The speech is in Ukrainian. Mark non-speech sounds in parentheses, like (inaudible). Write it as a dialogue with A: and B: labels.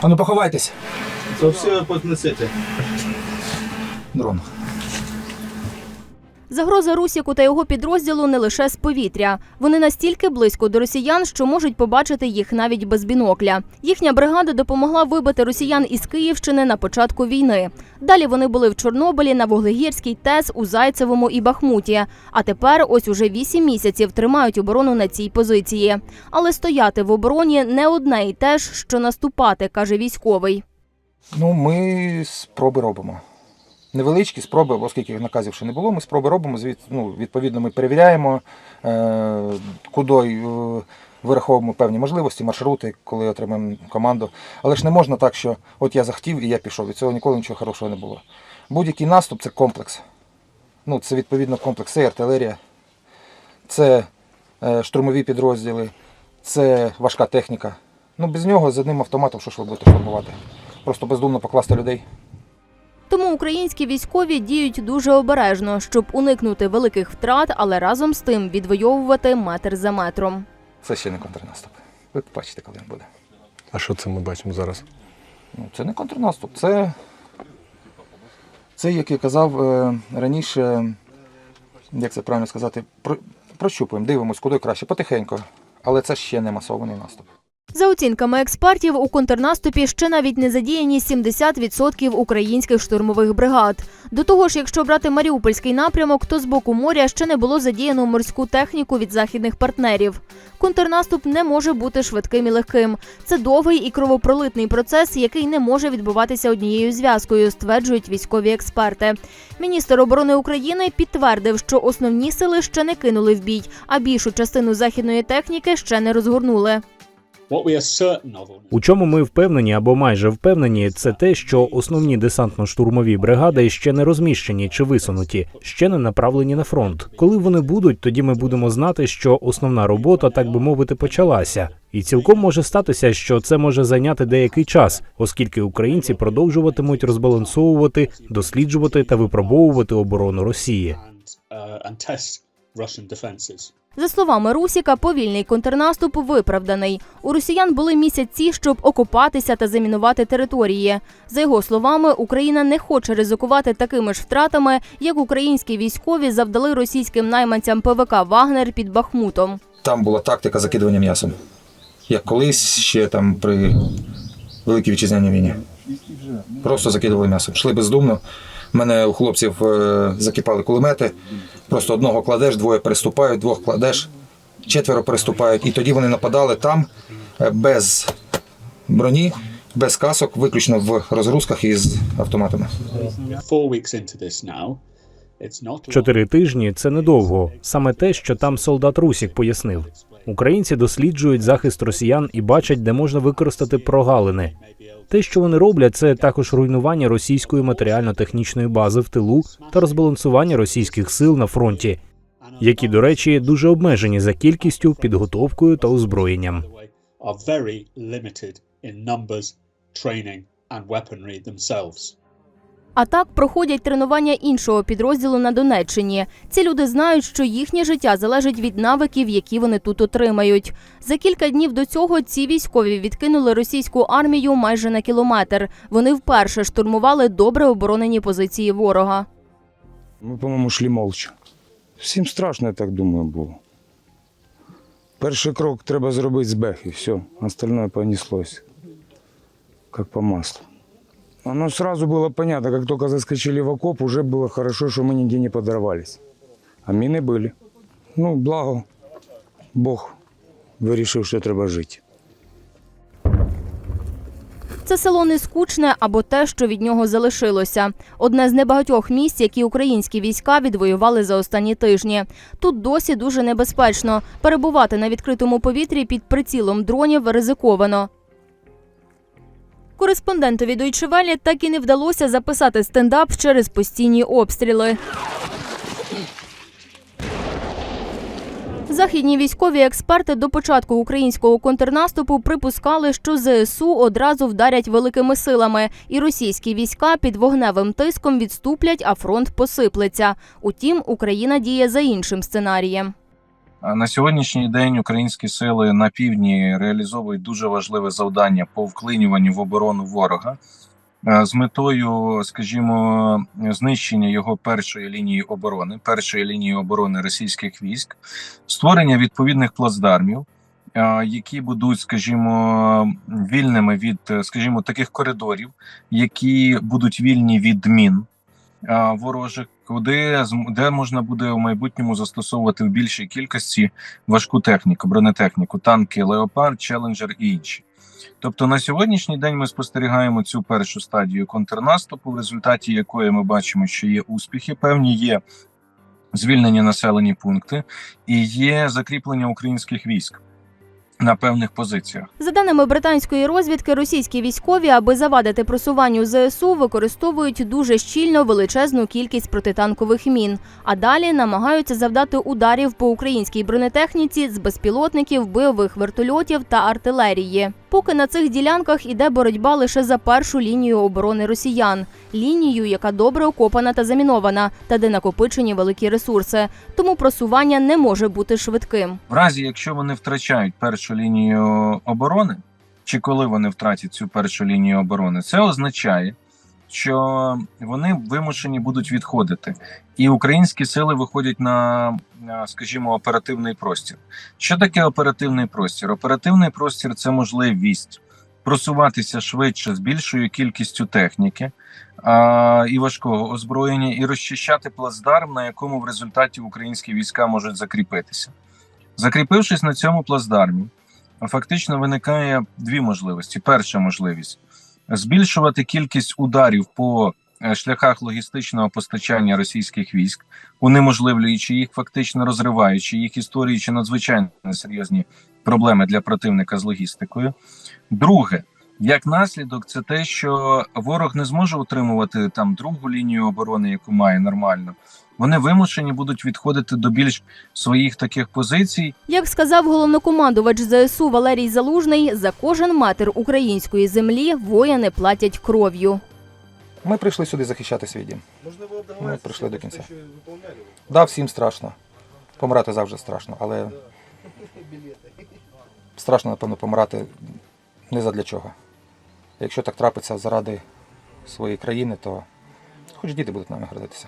A: А ну поховайтесь.
B: То все поднесете.
A: Дрон.
C: Загроза Русіку та його підрозділу не лише з повітря. Вони настільки близько до росіян, що можуть побачити їх навіть без бінокля. Їхня бригада допомогла вибити росіян із Київщини на початку війни. Далі вони були в Чорнобилі, на Вуглегірській ТЕС, у Зайцевому і Бахмуті. А тепер ось уже вісім місяців тримають оборону на цій позиції. Але стояти в обороні не одне і те ж, що наступати, каже військовий.
A: Ну, ми спроби робимо. Невеличкі спроби, оскільки наказів ще не було, ми спроби робимо. Звід, ну, відповідно, ми перевіряємо, е, куди е, вираховуємо певні можливості, маршрути, коли отримаємо команду. Але ж не можна так, що от я захотів і я пішов. Від цього ніколи нічого хорошого не було. Будь-який наступ це комплекс. Ну, це відповідно комплекс, це артилерія, це е, штурмові підрозділи, це важка техніка. Ну, без нього з одним автоматом що ж ви будете штурмувати? Просто бездумно покласти людей.
C: Тому українські військові діють дуже обережно, щоб уникнути великих втрат, але разом з тим відвоювати метр за метром.
A: Це ще не контрнаступ. Ви побачите, коли він буде.
D: А що це ми бачимо зараз?
A: Ну, це не контрнаступ, це, це як я казав е, раніше, як це правильно сказати, про, прощупуємо, дивимось, куди краще, потихеньку. Але це ще не масований наступ.
C: За оцінками експертів, у контрнаступі ще навіть не задіяні 70% українських штурмових бригад. До того ж, якщо брати Маріупольський напрямок, то з боку моря ще не було задіяно морську техніку від західних партнерів. Контрнаступ не може бути швидким і легким. Це довгий і кровопролитний процес, який не може відбуватися однією зв'язкою, стверджують військові експерти. Міністр оборони України підтвердив, що основні сили ще не кинули в бій, а більшу частину західної техніки ще не розгорнули.
E: У чому ми впевнені або майже впевнені, це те, що основні десантно-штурмові бригади ще не розміщені чи висунуті, ще не направлені на фронт. Коли вони будуть, тоді ми будемо знати, що основна робота, так би мовити, почалася. І цілком може статися, що це може зайняти деякий час, оскільки українці продовжуватимуть розбалансовувати, досліджувати та випробовувати оборону Росії.
C: За словами Русіка, повільний контрнаступ виправданий. У росіян були місяці, щоб окупатися та замінувати території. За його словами, Україна не хоче ризикувати такими ж втратами, як українські військові завдали російським найманцям ПВК Вагнер під Бахмутом.
A: Там була тактика закидування м'ясом. Як колись ще там при Великій вітчизняній війні. Просто закидували м'ясом. Йшли бездумно. У мене у хлопців е, закипали кулемети. Просто одного кладеш, двоє переступають, двох кладеш, четверо переступають. І тоді вони нападали там е, без броні, без касок, виключно в розгрузках із автоматами.
E: Чотири тижні це недовго. Саме те, що там солдат Русік пояснив. Українці досліджують захист росіян і бачать, де можна використати прогалини. Те, що вони роблять, це також руйнування російської матеріально-технічної бази в тилу та розбалансування російських сил на фронті, які, до речі, дуже обмежені за кількістю, підготовкою та озброєнням.
F: are very limited in numbers, training, and weaponry themselves.
C: А так проходять тренування іншого підрозділу на Донеччині. Ці люди знають, що їхнє життя залежить від навиків, які вони тут отримають. За кілька днів до цього ці військові відкинули російську армію майже на кілометр. Вони вперше штурмували добре оборонені позиції ворога.
G: Ми, по-моєму, йшли молча. Всім страшно, я так думаю, було. Перший крок треба зробити з бех і все. Остальное понеслось. Как по маслу. Оно сразу было понятно, как только заскочили в окоп, уже было хорошо, что мы нигде не подорвались. А мины были. Ну, благо, Бог вирішив, що треба жити.
C: Це село не скучне або те, що від нього залишилося. Одне з небагатьох місць, які українські війська відвоювали за останні тижні. Тут досі дуже небезпечно. Перебувати на відкритому повітрі під прицілом дронів ризиковано. Кореспондентові Deutsche Welle так і не вдалося записати стендап через постійні обстріли. Західні військові експерти до початку українського контрнаступу припускали, що ЗСУ одразу вдарять великими силами, і російські війська під вогневим тиском відступлять, а фронт посиплеться. Утім, Україна діє за іншим сценарієм.
H: На сьогоднішній день українські сили на півдні реалізовують дуже важливе завдання по вклинюванню в оборону ворога е, з метою, скажімо, знищення його першої лінії оборони, першої лінії оборони російських військ, створення відповідних плацдармів, е, які будуть, скажімо, вільними від, е, скажімо, таких коридорів, які будуть вільні від мін ворожих, куди де можна буде в майбутньому застосовувати в більшій кількості важку техніку, бронетехніку, танки, леопард, челенджер і інші. Тобто на сьогоднішній день ми спостерігаємо цю першу стадію контрнаступу, в результаті якої ми бачимо, що є успіхи, певні є звільнені населені пункти і є закріплення українських військ на певних позиціях.
C: За даними британської розвідки, російські військові, аби завадити просуванню ЗСУ, використовують дуже щільно величезну кількість протитанкових мін, а далі намагаються завдати ударів по українській бронетехніці з безпілотників, бойових вертольотів та артилерії. Поки на цих ділянках іде боротьба лише за першу лінію оборони росіян, лінію, яка добре окопана та замінована, та де накопичені великі ресурси. Тому просування не може бути швидким.
H: В разі, якщо вони втрачають першу лінію оборони, чи коли вони втратять цю першу лінію оборони, це означає, що вони вимушені будуть відходити, і українські сили виходять на, скажімо, оперативний простір. Що таке оперативний простір? Оперативний простір це можливість просуватися швидше з більшою кількістю техніки а, і важкого озброєння, і розчищати плацдарм, на якому в результаті українські війська можуть закріпитися. Закріпившись на цьому плацдармі, фактично виникає дві можливості. Перша можливість збільшувати кількість ударів по шляхах логістичного постачання російських військ, унеможливлюючи їх, фактично розриваючи їх і створюючи надзвичайно серйозні проблеми для противника з логістикою. Друге, як наслідок, це те, що ворог не зможе утримувати там другу лінію оборони, яку має нормально. Вони вимушені будуть відходити до більш своїх таких позицій,
C: Як сказав головнокомандувач ЗСУ Валерій Залужний, за кожен метр української землі воїни платять кров'ю.
A: Ми прийшли сюди захищати свій дім.
B: Можливо,
A: Ми прийшли до кінця. Да, всім страшно. Помирати завжди страшно, але (laughs) страшно, напевно, помирати не задля чого. Якщо так трапиться заради своєї країни, то хоч діти будуть нами гордитися.